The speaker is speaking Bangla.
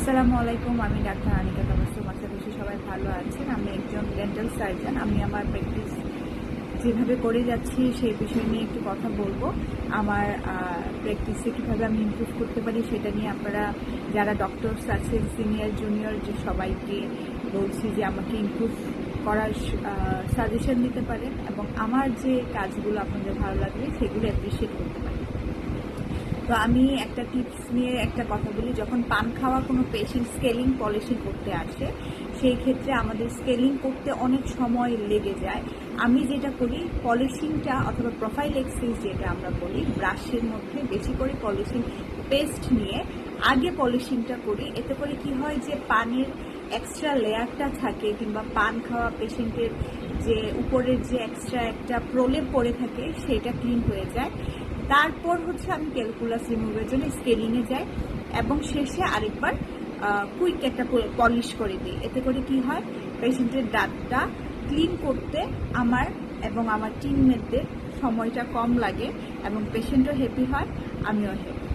আসসালামু আলাইকুম, আমি ডাক্তার আনিকা তাবাসুম আশা করছি সবাই ভালো আছেন? আমি একজন ডেন্টাল সার্জন আমি আমার প্র্যাকটিস যেভাবে করে যাচ্ছি সেই বিষয় নিয়ে একটু কথা বলব। আমার প্র্যাকটিসে কীভাবে আমি ইমপ্রুভ করতে পারি সেটা নিয়ে আপনারা যারা ডক্টরস আছেন সিনিয়র জুনিয়র যে সবাইকে বলছি যে আমাকে ইমপ্রুভ করার সাজেশন দিতে পারেন এবং আমার যে কাজগুলো আপনাদের ভালো লাগবে, সেগুলো অ্যাপ্রিসিয়েট করতে পারেন। তো আমি একটা টিপস নিয়ে একটা কথা বলি, যখন পান খাওয়া কোনো পেশেন্ট স্কেলিং পলিশিং করতে আসে, সেই ক্ষেত্রে আমাদের স্কেলিং করতে অনেক সময় লেগে যায়। আমি যেটা করি পলিশিংটা অথবা প্রোফাইল এক্সেস যেটা আমরা বলি ব্রাশের মধ্যে বেশি করে পলিশিং পেস্ট নিয়ে আগে পলিশিংটা করি। এতে করে কি হয় যে পানের এক্সট্রা লেয়ারটা থাকে কিংবা পান খাওয়া পেশেন্টের যে উপরের যে এক্সট্রা একটা প্রলেপ পড়ে থাকে, সেটা ক্লিন হয়ে যায়। তারপর হচ্ছে আমি ক্যালকুলাস রিমুভের জন্য স্কেলিংয়ে যাই এবং শেষে আরেকবার কুইক একটা পলিশ করে দিই। এতে করে কি হয়? পেশেন্টের দাঁতটা ক্লিন করতে আমার এবং আমার টিমমেটদের সময়টা কম লাগে এবং পেশেন্টও হ্যাপি হয়, আমিও হ্যাপি